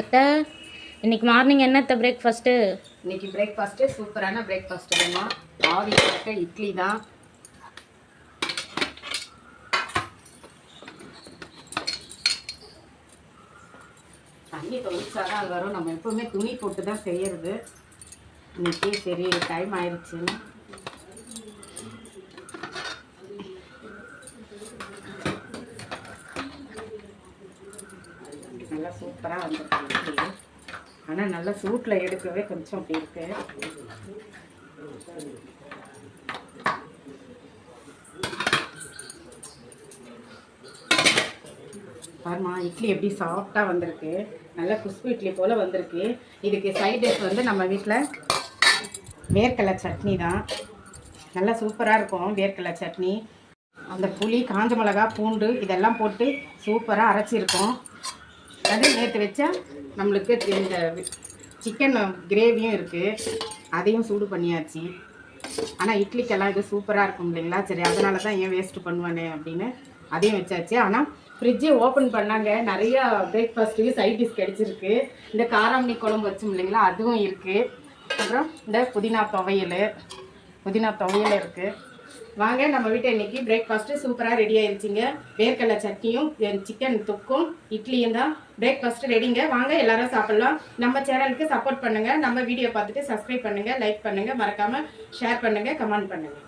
அத்தை இன்னைக்கு மார்னிங் என்னத்த பிரேக்ஃபாஸ்ட்டு இன்னைக்கு பிரேக்ஃபாஸ்ட்டு சூப்பரான பிரேக்ஃபாஸ்ட் வேணுமா ஆவி இருக்க இட்லி தான். தண்ணி தொழிற்சாதான் அது வரும். நம்ம எப்பவுமே துணி போட்டு தான் செய்யறது. இன்னைக்கு சரி டைம் ஆயிடுச்சுன்னு. நல்லா சூப்பராக வந்துருக்கு. ஆனால் நல்லா சூட்டில் எடுக்கவே கொஞ்சம் அப்படி இருக்கு. பாருமா இட்லி எப்படி சாஃப்டாக வந்திருக்கு. நல்லா குஸ்பு இட்லி போல் வந்திருக்கு. இதுக்கு சைட் டிஷ் வந்து நம்ம வீட்டில் வேர்க்கடலை சட்னி தான். நல்லா சூப்பராக இருக்கும் வேர்க்கடலை சட்னி. அந்த புளி காஞ்ச மிளகா பூண்டு இதெல்லாம் போட்டு சூப்பராக அரைச்சிருக்கோம். அதாவது நேற்று வச்சா நம்மளுக்கு இந்த சிக்கன் கிரேவியும் இருக்குது அதையும் சூடு பண்ணியாச்சு. ஆனால் இட்லிக்கெல்லாம் இது சூப்பராக இருக்கும் இல்லைங்களா? சரி அதனால தான் ஏன் வேஸ்ட்டு பண்ணுவானே அப்படின்னு அதையும் வச்சாச்சு. ஆனால் ஃப்ரிட்ஜே ஓப்பன் பண்ணாங்க. நிறையா பிரேக்ஃபாஸ்ட்டுக்கு சைட் டிஷ் கிடச்சிருக்கு. இந்த காராமணி குழம்பு வச்சோம் இல்லைங்களா? அதுவும் இருக்குது அப்புறம் இந்த புதினா துவையல். புதினா துவையல் இருக்குது வாங்க நம்ம வீட்டை இன்னைக்கு பிரேக்ஃபாஸ்ட்டு சூப்பராக ரெடி ஆயிருச்சுங்க. வேர்க்கடலை சட்னியும் சிக்கன் தொக்கும் இட்லியும் தான். பிரேக்ஃபாஸ்ட் ரெடிங்க வாங்க எல்லாரும் சாப்பிடலாம். நம்ம சேனலுக்கு சப்போர்ட் பண்ணுங்க. நம்ம வீடியோ பார்த்துட்டு சப்ஸ்கிரைப் பண்ணுங்க லைக் பண்ணுங்க. மறக்காம ஷேர் பண்ணுங்க கமெண்ட் பண்ணுங்க.